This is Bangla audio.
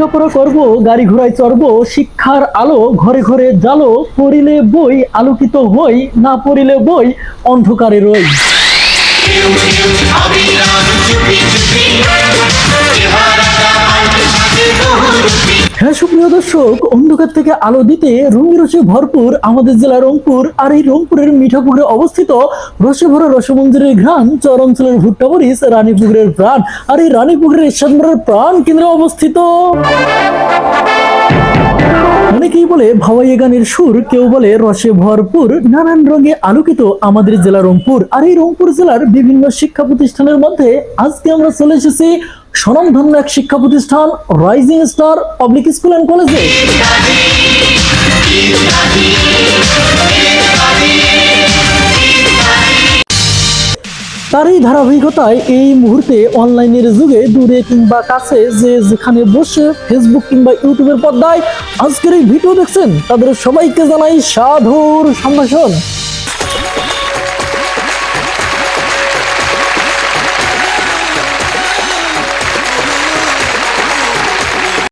লেখাপড়া করব, গাড়ি ঘোড়ায় চড়ব, শিক্ষার আলো ঘরে ঘরে জালো পড়িলে বই, আলোকিত হই, না পড়িলে বই, অন্ধকারে রই। হ্যাঁ সুপ্রিয় দর্শক, অন্ধকার থেকে আলো দিতে রঙে রসে ভরপুর আমাদের জেলা রংপুর, আর এই রংপুরের মিঠাপুকুরে অবস্থিত রসে ভরা রসমঞ্জুরের ঘ্রাণ চর অঞ্চলের ভুট্টা মরিচ রানীপুকুরের প্রাণ, আর এই রানীপুকুরের ইস্বাদমারের প্রাণ কেন্দ্রে অবস্থিত। অনেকেই বলে ভাওয়াইয়ে গানের সুর, কেউ বলে রসে ভরপুর, নানান রঙে আলোকিত আমাদের জেলা রংপুর, আর এই রংপুর জেলার বিভিন্ন শিক্ষা প্রতিষ্ঠানের মধ্যে আজকে আমরা চলে এসেছি স্বনামধন্য এক শিক্ষা প্রতিষ্ঠান rising star public school and কলেজে তার এই ধারাবাহিকতায় এই মুহূর্তে অনলাইনের যুগে দূরে কিংবা কাছে যে যেখানে বসে ফেসবুক কিংবা ইউটিউবের পর্দায় আজকের এই ভিডিও দেখছেন, তাদের সবাইকে জানাই সাধুর সম্ভাষণ।